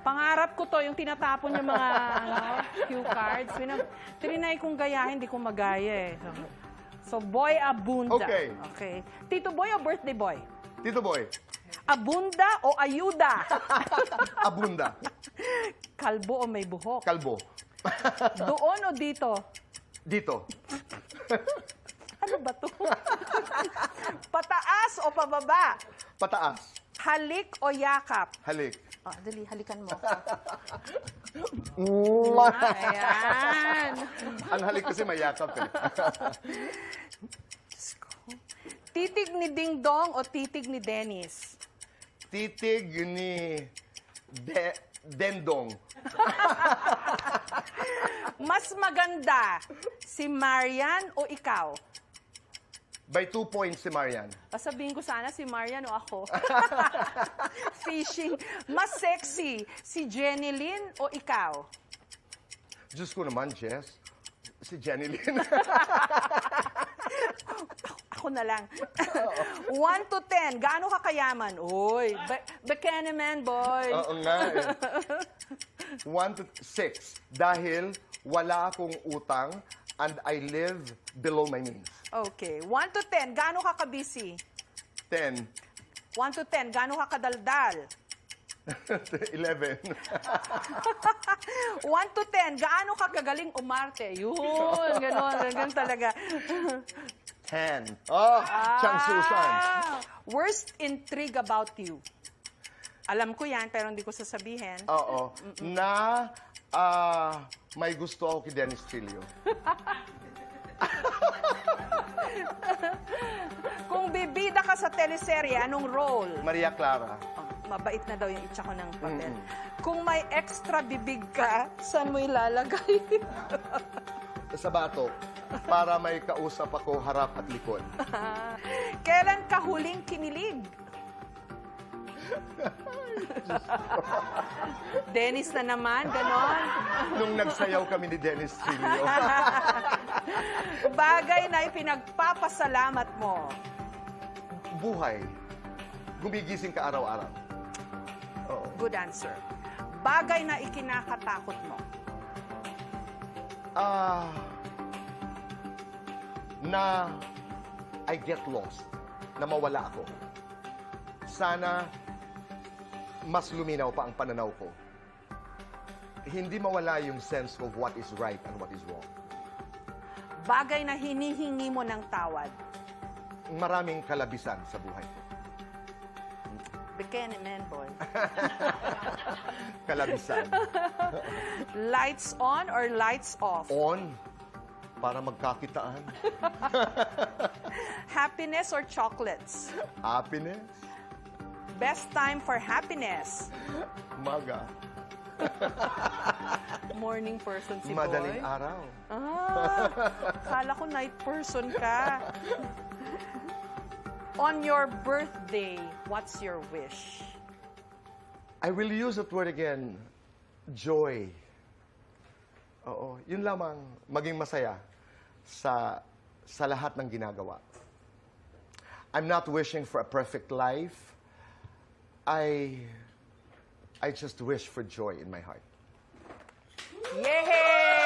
Pangarap ko to, yung tinatapon yung mga ano, cue cards. Pinag- trinay kong gayahin, hindi ko magaya eh. So, so, boy abunda. Okay. okay. Tito boy o birthday boy? Tito Boy, Abunda o ayuda? abunda, Kalbo o may buhok? kalbo. Doon o dito? Dito, Ano ba to? Pataas o pababa? pataas, Halik o yakap? halik. Oh, dali, halikan mo. Ayan. Ang halik kasi mayakap eh. Titig ni Ding Dong o titig ni Dennis? Titig ni De Dendong. Mas maganda si Marian o ikaw? By two points si Marian. Sabihin ko sana si Marian o ako. Fishing. Mas sexy si Jenny Lynn o ikaw? Diyos ko naman, Jess. Si Jenny Lynn. Ako na lang. 1 to 10, gaano ka kayaman? Uy, man, boy. Oo nga eh. One to six. Dahil wala akong utang and I live below my means. Okay. 1 to 10, gaano ka kabisi? Ten. 1 to 10, gaano ka kadaldal? Eleven. 1 to 10, gaano ka kagaling umarte? Yun, gano'n, gano'n talaga. Ten. Oh, Chang Susan. Ah, worst intrigue about you? Alam ko yan, pero hindi ko sasabihin. Oo. Na ah, may gusto ako kay Dennis Trillo. Kung bibida ka sa teleserye, anong role? Maria Clara. Oh, mabait na daw yung itsa ko ng papel. Kung may extra bibig ka, saan mo ilalagay? Sa batok. Para may kausap ako harap at likod. Kailan ka huling kinilig? Dennis na naman, ganon. Nung nagsayaw kami ni Dennis Trillo. Bagay na ipinagpapasalamat mo. Buhay. Gumigising ka araw-araw. Oo. Good answer. Bagay na ikinakatakot mo. Ah, na I get lost, na mawala ako. Sana mas luminaw pa ang pananaw ko. Hindi mawala yung sense of what is right and what is wrong. Bagay na hinihingi mo ng tawad. Maraming kalabisan sa buhay ko. Bikini man, boy. Kalabisan. Lights on or lights off? On, para magkakitaan. Happiness or chocolates? Happiness, Best time for happiness? maga, Morning person si madaling boy. araw. Ah, kala ko night person ka. On your birthday, what's your wish? I will use that word again, joy. Oo, yun lamang, maging masaya sa, sa lahat ng ginagawa. I'm not wishing for a perfect life. I, I just wish for joy in my heart. Yay!